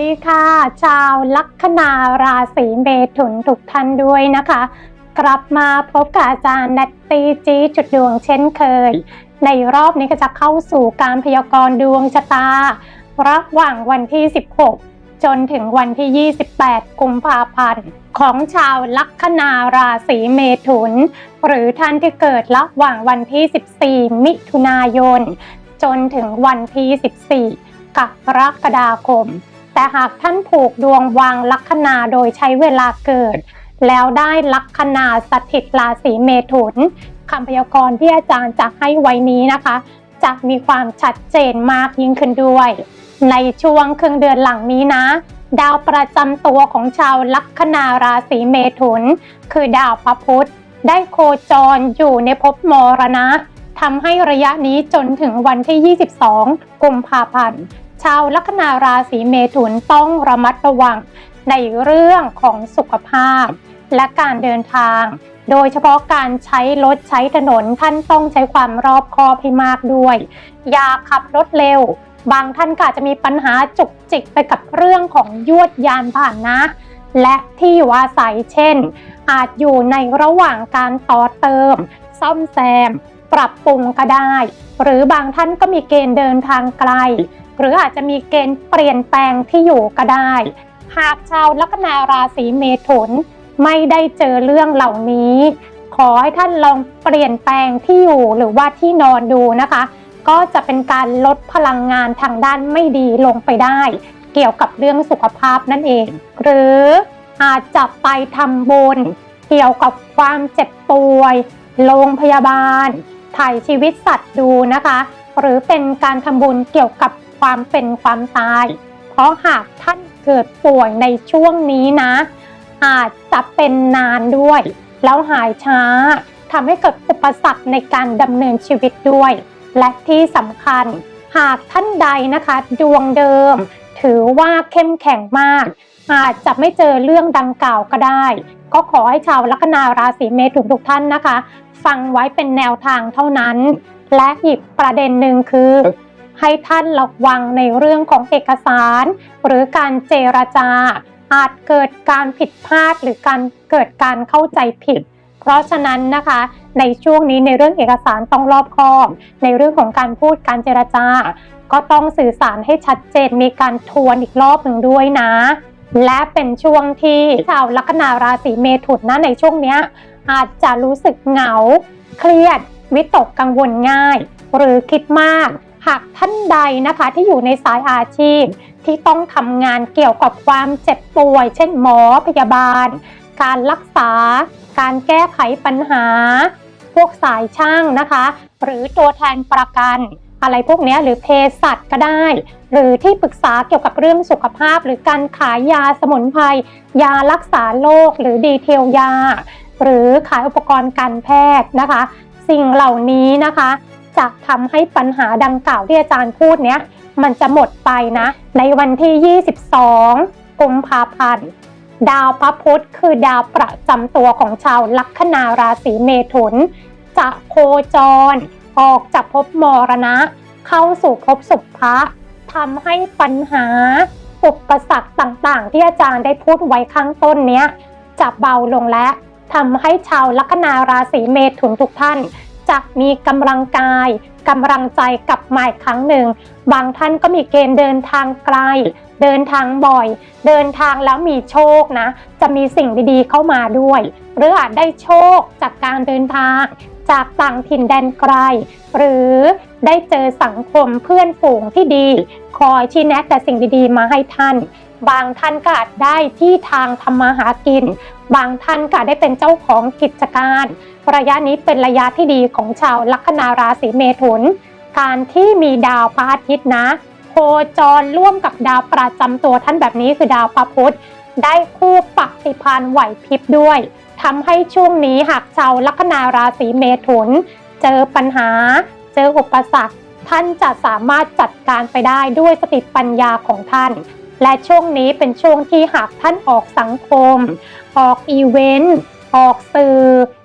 ดีค่ะ ชาวลัคนาราศีเมถุนทุกท่านด้วยนะคะ กลับมาพบกับอาจารย์นัตตีจีจุดดวงเช่นเคย ในรอบนี้ก็จะเข้าสู่การพยากรณ์ดวงชะตา ระหว่างวันที่ 16 จนถึงวันที่ 28 กุมภาพันธ์ ของชาวลัคนาราศีเมถุน หรือท่านที่เกิดระหว่างวันที่ 14 มิถุนายน จนถึงวันที่ 14กรกฎาคม แต่หากท่านผูกดวงวางลัคนาโดยใช้เวลาเกิด แล้วได้ลัคนาสถิตราศีเมถุนคำพยากรณ์ที่อาจารย์จะให้ไว้นี้นะคะ จะมีความชัดเจนมากยิ่งขึ้นด้วย ในช่วงครึ่งเดือนหลังนี้นะ ดาวประจำตัวของชาวลัคนาราศีเมถุน คือดาวพระพุธได้โคจรอยู่ในภพมรณะทำให้ระยะนี้จนถึงวันที่ 22 กุมภาพันธ์ ชาวลัคนาราศีเมถุนต้องระมัดระวังในเรื่องของสุขภาพ และการเดินทาง โดยเฉพาะการใช้รถใช้ถนนท่านต้องใช้ความรอบคอบให้มากด้วย อย่าขับรถเร็ว บางท่านก็อาจจะมีปัญหาจุกจิกไปกับเรื่องของยวดยานผ่านนะและที่อยู่อาศัยเช่น อาจอยู่ในระหว่างการต่อเติม ซ่อมแซม ปรับปรุงก็ได้ หรือบางท่านก็มีเกณฑ์เดินทางไกล หรืออาจจะมีเกณฑ์เปลี่ยนแปลงที่อยู่ก็ได้ หากชาวลัคนาราศีเมถุนไม่ได้เจอเรื่องเหล่านี้ ขอให้ท่านลองเปลี่ยนแปลงที่อยู่หรือว่าที่นอนดูนะคะ ก็จะเป็นการลดพลังงานทางด้านไม่ดีลงไปได้ เกี่ยวกับเรื่องสุขภาพนั่นเอง หรืออาจจะไปทำบุญเกี่ยวกับความเจ็บป่วย โรงพยาบาล ถ่ายชีวิตสัตว์ดูนะคะ หรือเป็นการทำบุญเกี่ยวกับ ความเป็นความตาย เพราะหากท่านเกิดป่วยในช่วงนี้นะ อาจจะเป็นนานด้วย แล้วหายช้าทำให้เกิดอุปสรรคในการดำเนินชีวิตด้วย และที่สำคัญหากท่านใดนะคะดวงเดิม ถือว่าเข้มแข็งมาก อาจจะไม่เจอเรื่องดังกล่าวก็ได้ ก็ขอให้ชาวลัคนาราศีเมถุนทุกท่านนะคะ ฟังไว้เป็นแนวทางเท่านั้น และอีกประเด็นหนึ่งคือ ให้ท่านระวังในเรื่องของเอกสาร หรือการเจรจา อาจเกิดการผิดพลาดหรือการเกิดการเข้าใจผิด เพราะฉะนั้นนะคะในช่วงนี้ในเรื่องเอกสารต้องรอบคอบ ในเรื่องของการพูดการเจรจา ก็ต้องสื่อสารให้ชัดเจนมีการทวนอีกรอบหนึ่งด้วยนะ และเป็นช่วงที่ชาวลัคนาราศีเมถุนนะในช่วงนี้อาจจะรู้สึกเหงา เครียด วิตกกังวลง่าย หรือคิดมาก หากท่านใดนะคะที่อยู่ในสายอาชีพ ที่ต้องทำงานเกี่ยวกับความเจ็บป่วย เช่นหมอพยาบาล การรักษา การแก้ไขปัญหา พวกสายช่างนะคะ หรือตัวแทนประกันอะไรพวกนี้หรือเภสัชก็ได้ หรือที่ปรึกษาเกี่ยวกับเรื่องสุขภาพ หรือการขายยาสมุนไพรยารักษาโรคหรือดีเทลยา หรือขายอุปกรณ์การแพทย์นะคะ สิ่งเหล่านี้นะคะ จะทำให้ปัญหาดังกล่าวที่อาจารย์พูดเนี้ยมันจะหมดไปนะ ในวันที่ 22 กุมภาพันธ์ดาวพระพุธคือดาวประจำตัวของชาวลัคนาราศีเมถุน จะโคจร ออกจากภพมรณะ เข้าสู่ภพสุภะทำให้ปัญหา อุปสรรคต่างๆ ที่อาจารย์ได้พูดไว้ข้างต้นเนี้ยจะเบาลงและทำให้ชาวลัคนาราศีเมถุนทุกท่าน จะมีกำลังกายกำลังใจกลับมาอีกครั้งหนึ่ง บางท่านก็มีเกณฑ์เดินทางไกล เดินทางบ่อย เดินทางแล้วมีโชคนะ จะมีสิ่งดีๆเข้ามาด้วย หรืออาจได้โชคจากการเดินทาง จากต่างถิ่นแดนไกล หรือได้เจอสังคมเพื่อนฝูงที่ดี คอยชี้แนะแต่สิ่งดีๆมาให้ท่าน บางท่านก็อาจได้ที่ทางทำมาหากิน บางท่านก็อาจได้เป็นเจ้าของกิจการ ระยะนี้เป็นระยะที่ดีของชาวลัคนาราศีเมถุน การที่มีดาวพระอาทิตย์นะ โคจรร่วมกับดาวประจำตัวท่านแบบนี้คือดาวพระพุธได้คู่ปฏิพานไหวพริบด้วยทำให้ช่วงนี้หากชาวลัคนาราศีเมถุน เจอปัญหา เจออุปสรรค ท่านจะสามารถจัดการไปได้ด้วยสติปัญญาของท่าน และช่วงนี้เป็นช่วงที่หากท่านออกสังคม ออกอีเวนต์ ออกสื่อ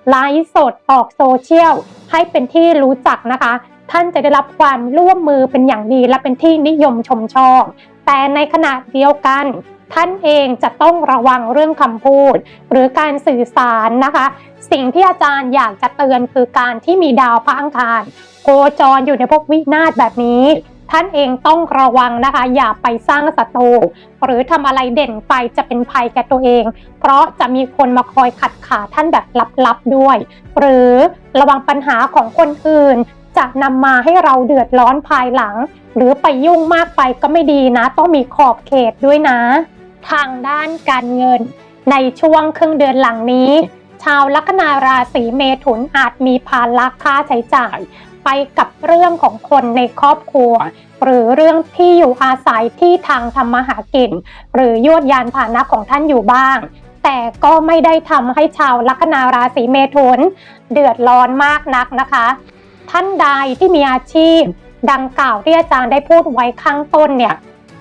ไลฟ์สด ออกโซเชียล ให้เป็นที่รู้จักนะคะ ท่านจะได้รับความร่วมมือเป็นอย่างดีและเป็นที่นิยมชมชอบไปแต่ในขณะเดียวกัน ท่านเองจะต้องระวังเรื่องคำพูด หรือการสื่อสารนะคะ สิ่งที่อาจารย์อยากจะเตือนคือการที่มีดาวพระอังคารโคจรอยู่ในภพวินาศแบบนี้ ท่านเองต้องระวังนะคะ อย่าไปสร้างศัตรูหรือทำอะไรเด่นไปจะเป็นภัยแก่ตัวเอง เพราะจะมีคนมาคอยขัดขาท่านแบบลับๆด้วย หรือระวังปัญหาของคนอื่น จะนำมาให้เราเดือดร้อนภายหลัง หรือไปยุ่งมากไปก็ไม่ดีนะ ต้องมีขอบเขตด้วยนะ ทางด้านการเงิน ในช่วงครึ่งเดือนหลังนี้ชาวลัคนาราศีเมถุนอาจมีภาระค่าใช้จ่าย ไปกับเรื่องของคนในครอบครัว หรือเรื่องที่อยู่อาศัยที่ทางทำมาหากิน หรือยวดยานพาหนะของท่านอยู่บ้าง แต่ก็ไม่ได้ทำให้ชาวลัคนาราศีเมถุน เดือดร้อนมากนักนะคะ ท่านใดที่มีอาชีพ ดังกล่าวที่อาจารย์ได้พูดไว้ข้างต้นเนี่ย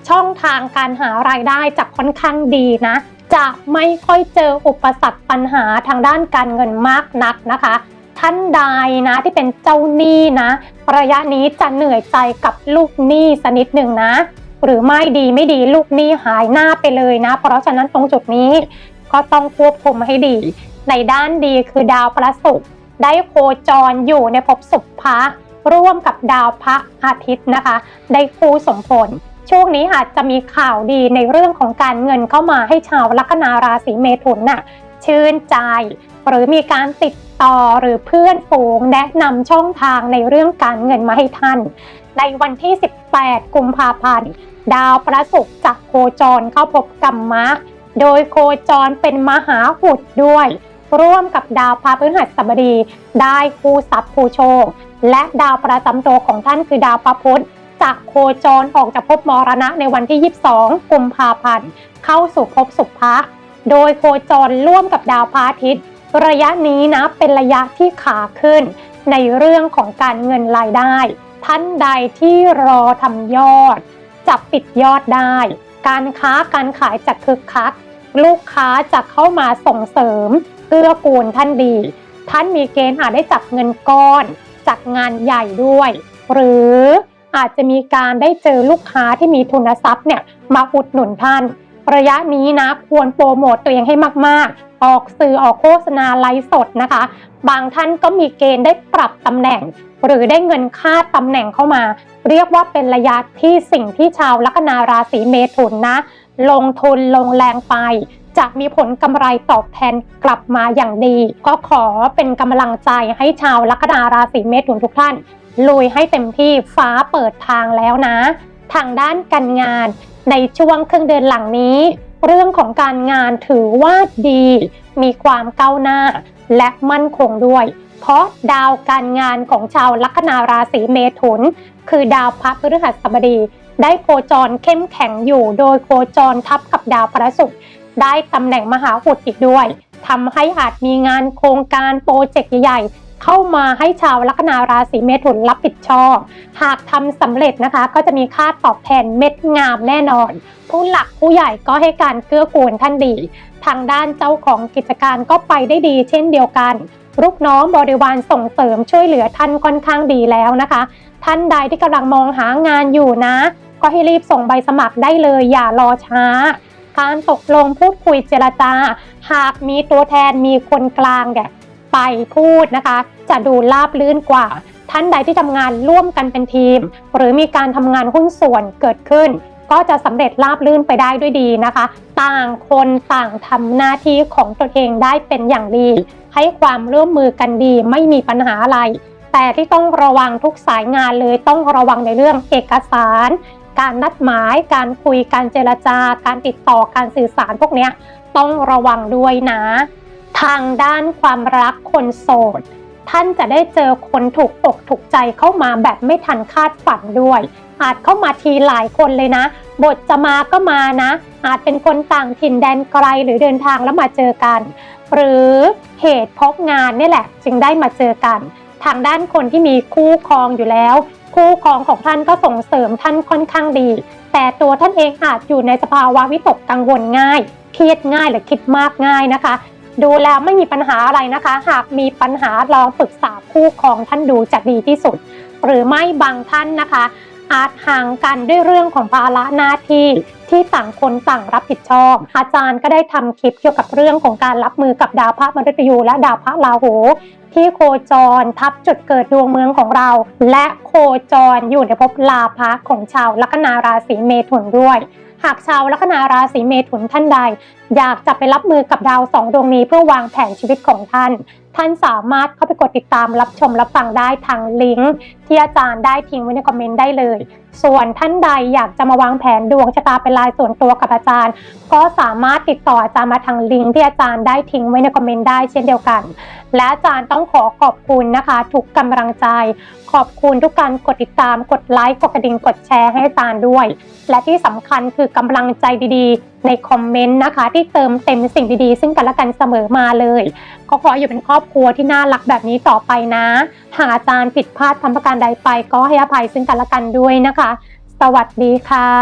ช่องทางการหารายได้จะค่อนข้างดีนะ จะไม่ค่อยเจออุปสรรคปัญหาทางด้านการเงินมากนักนะคะ ท่านใดนะที่เป็นเจ้าหนี้นะระยะนี้จะเหนื่อยใจกับลูกหนี้สนิดหนึ่งนะ หรือไม่ดีไม่ดีลูกหนี้หายหน้าไปเลยนะ เพราะฉะนั้นตรงจุดนี้ก็ต้องควบคุมให้ดี ในด้านดีคือดาวพระศุกร์ได้โคจรอยู่ในภพสุภะร่วมกับดาวพระอาทิตย์นะคะ ได้คู่สมผลช่วงนี้อาจจะมีข่าวดีในเรื่องของการเงินเข้ามาให้ชาวลัคนาราศีเมถุนน่ะชื่นใจ หรือมีการติดต่อหรือเพื่อนฝูงแนะนำช่องทางในเรื่องการเงินมาให้ท่าน ในวันที่ 18 กุมภาพันธ์ ดาวพระศุกร์จะโคจรเข้าพบกัมมะโดยโคจรเป็นมหาหุดด้วย ร่วมกับดาวพระพฤหัสบดี ได้คู่ทรัพย์คู่โชค และดาวประจำตัวของท่านคือดาวพระพุธจะโคจรออกจากภพมรณะในวันที่ 22 กุมภาพันธ์ เข้าสู่ภพสุภะโดยโคจรร่วมกับดาวพระอาทิตย์ ระยะนี้นะเป็นระยะที่ขาขึ้น ในเรื่องของการเงินรายได้ ท่านใดที่รอทำยอด จะปิดยอดได้ การค้าการขายจะคึกคัก ลูกค้าจะเข้ามาส่งเสริมเกื้อกูลท่านดี ท่านมีเกณฑ์อาจได้จับเงินก้อน จัดงานใหญ่ด้วย หรืออาจจะมีการได้เจอลูกค้าที่มีทุนทรัพย์เนี่ยมาอุดหนุนท่าน ระยะนี้นะควรโปรโมตตัวเองให้มากๆ ออกสื่อออกโฆษณาไลฟ์สดนะคะ บางท่านก็มีเกณฑ์ได้ปรับตำแหน่ง หรือได้เงินค่าตำแหน่งเข้ามา เรียกว่าเป็นระยะที่สิ่งที่ชาวลัคนาราศีเมถุนนะ ลงทุนลงแรงไปจะมีผลกำไรตอบแทนกลับมาอย่างดี ก็ขอเป็นกำลังใจให้ชาวลัคนาราศีเมถุนทุกท่านลุยให้เต็มที่ฟ้าเปิดทางแล้วนะ ทางด้านการงานในช่วงครึ่งเดือนหลังนี้ เรื่องของการงานถือว่าดี มีความก้าวหน้า และมั่นคงด้วย เพราะดาวการงานของชาวลัคนาราศีเมถุน คือดาวพระพฤหัสบดี ได้โคจรเข้มแข็งอยู่ โดยโคจรทับกับดาวพระศุกร์ได้ตำแหน่งมหาอุดอีกด้วยทำให้อาจมีงานโครงการโปรเจกต์ใหญ่ เข้ามาให้ชาวลัคนาราศีเมถุนรับผิดชอบ หากทำสำเร็จนะคะ ก็จะมีค่าตอบแทนเม็ดงามแน่นอน ผู้หลักผู้ใหญ่ก็ให้การเกื้อกูลท่านดี ทางด้านเจ้าของกิจการก็ไปได้ดี เช่นเดียวกันลูกน้องบริวารส่งเสริมช่วยเหลือท่านค่อนข้างดีแล้วนะคะ ท่านใดที่กำลังมองหางานอยู่นะ ก็ให้รีบส่งใบสมัครได้เลย อย่ารอช้า การตกลงพูดคุยเจรจา หากมีตัวแทนมีคนกลางเนี่ย ไปพูดนะคะ จะดูราบลื่นกว่า ท่านใดที่ทำงานร่วมกันเป็นทีม หรือมีการทำงานหุ้นส่วนเกิดขึ้น ก็จะสำเร็จราบลื่นไปได้ด้วยดีนะคะ ต่างคนต่างทำหน้าที่ของตัวเองได้เป็นอย่างดี ให้ความร่วมมือกันดีไม่มีปัญหาอะไร แต่ที่ต้องระวังทุกสายงานเลยต้องระวังในเรื่องเอกสาร การนัดหมาย การคุยการเจรจาการติดต่อการสื่อสารพวกนี้ต้องระวังด้วยนะ ทางด้านความรักคนโสด ท่านจะได้เจอคนถูกอกถูกใจเข้ามาแบบไม่ทันคาดฝันด้วย อาจเข้ามาทีหลายคนเลยนะ บทจะมาก็มานะ อาจเป็นคนต่างถิ่นแดนไกลหรือเดินทางแล้วมาเจอกัน หรือเหตุพบงานนี่แหละ จึงได้มาเจอกัน ทางด้านคนที่มีคู่ครองอยู่แล้ว คู่ครองของท่านก็ส่งเสริมท่านค่อนข้างดี แต่ตัวท่านเองอาจอยู่ในสภาวะวิตกกังวลง่าย เครียดง่ายหรือคิดมากง่ายนะคะ ดูแล้วไม่มีปัญหาอะไรนะคะ หากมีปัญหาลองปรึกษาคู่ครองท่านดูจะดีที่สุด หรือไม่บางท่านนะคะ อาจห่างกันด้วยเรื่องของภาระหน้าที่ที่ต่างคนต่างรับผิดชอบ อาจารย์ก็ได้ทำคลิปเกี่ยวกับเรื่องของการรับมือกับดาวพระมฤตยูและดาวพระราหูที่โคจรทับจุดเกิดดวงเมืองของเรา และโคจรอยู่ในภพลาภะของชาวลัคนาราศีเมถุนด้วย หากชาวลัคนาราศีเมถุนท่านใด อยากจะไปรับมือกับดาวสองดวงนี้เพื่อวางแผนชีวิตของท่าน ท่านสามารถเข้าไปกดติดตามรับชมรับฟังได้ทางลิงก์ที่อาจารย์ได้ทิ้งไว้ในคอมเมนต์ได้เลย ส่วนท่านใดอยากจะมาวางแผนดวงชะตาเป็นรายส่วนตัวกับอาจารย์ ก็สามารถติดต่ออาจารย์มาทางลิงก์ที่อาจารย์ได้ทิ้งไว้ในคอมเมนต์ได้เช่นเดียวกัน และอาจารย์ต้องขอขอบคุณนะคะ ทุกกำลังใจ ขอบคุณทุกการกดติดตาม กดไลค์ กดกระดิ่ง กดแชร์ให้อาจารย์ด้วย และที่สำคัญคือกำลังใจดีๆในคอมเมนต์นะคะ ที่เติมเต็มสิ่งดีๆ ซึ่งกันและกันเสมอมาเลย ก็ขออยู่เป็นครอบครัวที่น่ารักแบบนี้ต่อไปนะ หากอาจารย์ผิดพลาดทำประการใดไป ก็ให้อภัยซึ่งกันและกันด้วยนะคะ สวัสดีค่ะ